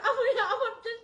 阿们呀，他真。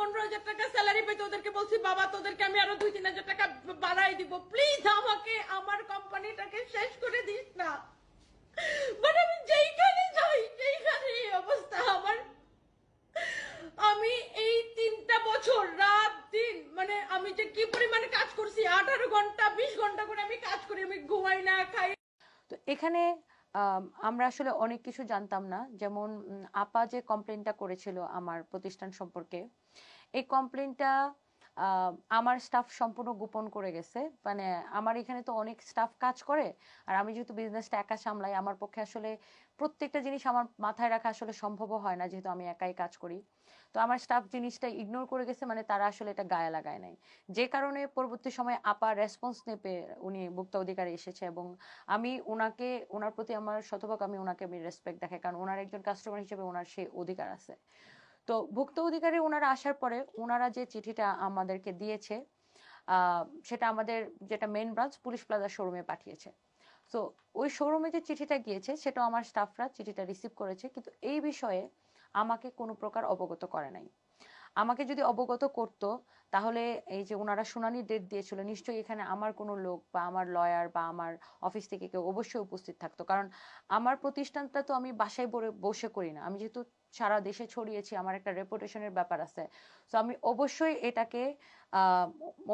পনেরো হাজার টাকা স্যালারি পেতে ওদেরকে বলছি, বাবা, তোদেরকে আমি আরও দুই, তিন হাজার টাকা বাড়াই দিব। প্লিজ আমাকে, আমার কোম্পানিটাকে শেষ করে দিস না। বাট আমি যেইখানে যাই, সেইখানে অবস্থা আমার। আমি এই তিনটা বছর, রাত, দিন মানে আমি যে কি পরিমাণে কাজ করছি, আঠারো ঘণ্টা, বিশ ঘণ্টা করে আমি কাজ করি, আমি ঘুমাই না, খাই এখানে আমরা আসলে অনেক কিছু জানতাম না। যেমন আপা যে কমপ্লেনটা করেছিল আমার প্রতিষ্ঠান সম্পর্কে, এই কমপ্লেনটা আমার স্টাফ সম্পূর্ণ গোপন করে গেছে। মানে আমার এখানে তো অনেক স্টাফ কাজ করে, আর আমি যেহেতু বিজনেসটা একা সামলাই, আমার পক্ষে আসলে প্রত্যেকটা জিনিস আমার মাথায় রাখা আসলে সম্ভবও হয় না, যেহেতু আমি একাই কাজ করি। তো আমার স্টাফ জিনিসটা ইগনোর করে গেছে মানে তারা আসলে এটা গায়ে লাগায় নাই। যে কারণে পরবর্তী সময়ে আপা রেসপন্স নেপে উনি ভোক্তা অধিকারে এসেছে এবং আমি ওনাকে ওনার প্রতি আমার শতভাগ আমি ওনাকে আমি রেসপেক্ট দেখাই, কারণ ওনার একজন কাস্টমার হিসেবে ওনার সেই অধিকার আছে। তো ভুক্ত অধিকারে ওনারা আসার পরে ওনারা যে চিঠিটা আমাদেরকে দিয়েছে সেটা আমাদের যেটা মেন ব্রাঞ্চ পুলিশ প্লাজা শোরুমে পাঠিয়েছে। তো ওই শোরুমে যে চিঠিটা গিয়েছে সেটা আমার স্টাফরা চিঠিটা রিসিভ করেছে, কিন্তু এই বিষয়ে আমাকে কোনো প্রকার অবগত করে নাই। আমাকে যদি অবগত করতো, তাহলে এই যে ওনারা শুনানির ডেট দিয়েছিল, নিশ্চয়ই এখানে আমার কোনো লোক বা আমার লয়ার বা আমার অফিস থেকে কেউ অবশ্যই উপস্থিত থাকতো। কারণ আমার প্রতিষ্ঠানটা তো আমি বাসায় বসে করি না। আমি যেহেতু সারা দেশে ছড়িয়েছি, আমার একটা রেপুটেশনের ব্যাপার আছে। তো আমি অবশ্যই এটাকে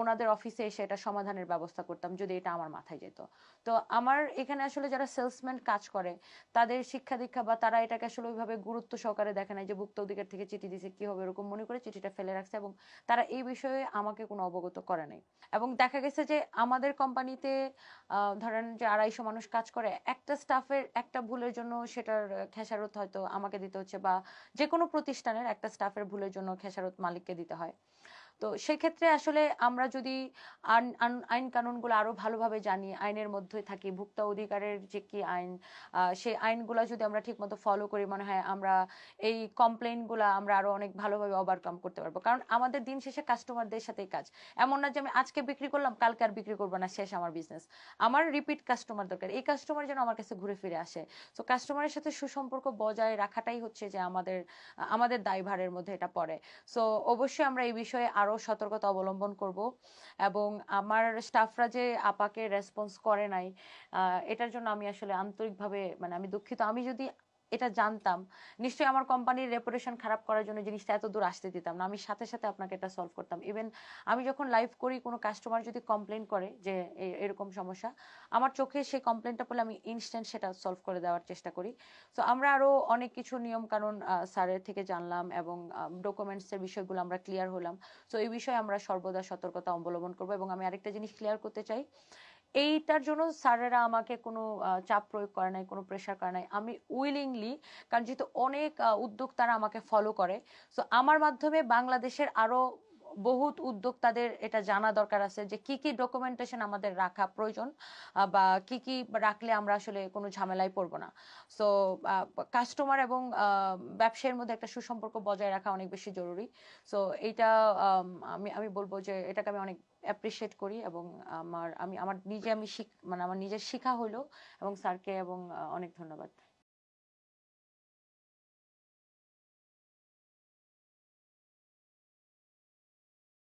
ওনাদের অফিসে এসে এটা সমাধানের ব্যবস্থা করতাম যদি এটা আমার মাথায় যেত। তো আমার এখানে আসলে যারা সেলসম্যান কাজ করে, তাদের শিক্ষা দীক্ষা বা তারা এটাকে আসলে ওইভাবে গুরুত্ব সহকারে দেখে না যে ভুক্ত অধিকার থেকে চিঠি দিছে কি হবে এরকম মনে করে চিঠিটা ফেলে রাখছে এবং তারা এই বিষয়ে আমাকে কোনো অবগত করে নাই। এবং দেখা গেছে যে আমাদের কোম্পানিতে ধরেন যে আড়াইশো মানুষ কাজ করে, একটা স্টাফের একটা ভুলের জন্য সেটার খেসারত হয়তো আমাকে দিতে হচ্ছে বা যে কোনো প্রতিষ্ঠানের একটা স্টাফের ভুলের জন্য খেসারত মালিককে দিতে হয়। তো সেক্ষেত্রে আসলে আমরা যদি আইন কানুনগুলো আরও ভালোভাবে জানি, আইনের মধ্যে থাকি, ভুক্ত অধিকারের যে কি আইন সেই আইনগুলো যদি আমরা ঠিকমতো ফলো করি, মনে হয় আমরা এই কমপ্লেইনগুলো আমরা আরও অনেক ভালোভাবে ওভারকাম করতে পারব। কারণ আমাদের দিন শেষে কাস্টমারদের সাথেই কাজ। এমন না যে আমি আজকে বিক্রি করলাম, কালকে আর বিক্রি করব না, শেষ আমার বিজনেস আমার রিপিট কাস্টমার দরকার। এই কাস্টমার যেন আমার কাছে ঘুরে ফিরে আসে। তো কাস্টমারের সাথে সুসম্পর্ক বজায় রাখাটাই হচ্ছে যে আমাদের আমাদের দায়ভারের মধ্যে এটা পড়ে। সো অবশ্যই আমরা এই বিষয়ে আরও সতর্কতা অবলম্বন করব। এবং আমার স্টাফরা যে আপাকে রেসপন্স করে নাই এটার জন্য আমি আসলে আন্তরিকভাবে মানে আমি দুঃখিত। আমি যদি এটা জানতাম। নিশ্চয়ই আমার কোম্পানির রেপুটেশন খারাপ করার জন্য জিনিসটা এত দূর আসতে দিতাম না। আমি সাথে সাথে আপনাকে এটা সলভ করতাম। ইভেন আমি যখন লাইভ করি, কোনো কাস্টমার যদি কমপ্লেন করে যে এরকম সমস্যা, আমার চোখে সেই কমপ্লেনটা পেলে আমি ইনস্ট্যান্ট সেটা সলভ করে দেওয়ার চেষ্টা করি। তো আমরা আরও অনেক কিছু নিয়ম কানুন স্যারের থেকে জানলাম এবং ডকুমেন্টস এর বিষয়গুলো আমরা ক্লিয়ার হলাম। তো এই বিষয়ে আমরা সর্বদা সতর্কতা অবলম্বন করব এবং আমি আরেকটা জিনিস ক্লিয়ার করতে চাই। এইটার জন্য স্যারেরা আমাকে কোনো চাপ প্রয়োগ করে নাই, কোনো প্রেশার করে নাই। আমি উইলিংলি কারণ যেহেতু অনেক উদ্যোক্তারা আমাকে ফলো করে সো আমার মাধ্যমে বাংলাদেশের আরও বহুত উদ্যোক্তাদের এটা জানা দরকার আছে যে কি কি ডকুমেন্টেশন আমাদের রাখা প্রয়োজন বা কি কি রাখলে আমরা আসলে কোনো ঝামেলায় পড়ব না। সো কাস্টমার এবং ব্যবসায়ের মধ্যে একটা সুসম্পর্ক বজায় রাখা অনেক বেশি জরুরি। সো এইটা আম, আমি বলব যে এটাকে আমি অনেক অ্যাপ্রিসিয়েট করি এবং আমার আমি আমার নিজে আমি শিখ মানে আমার নিজের শিখা হইল এবং স্যারকে এবং অনেক ধন্যবাদ।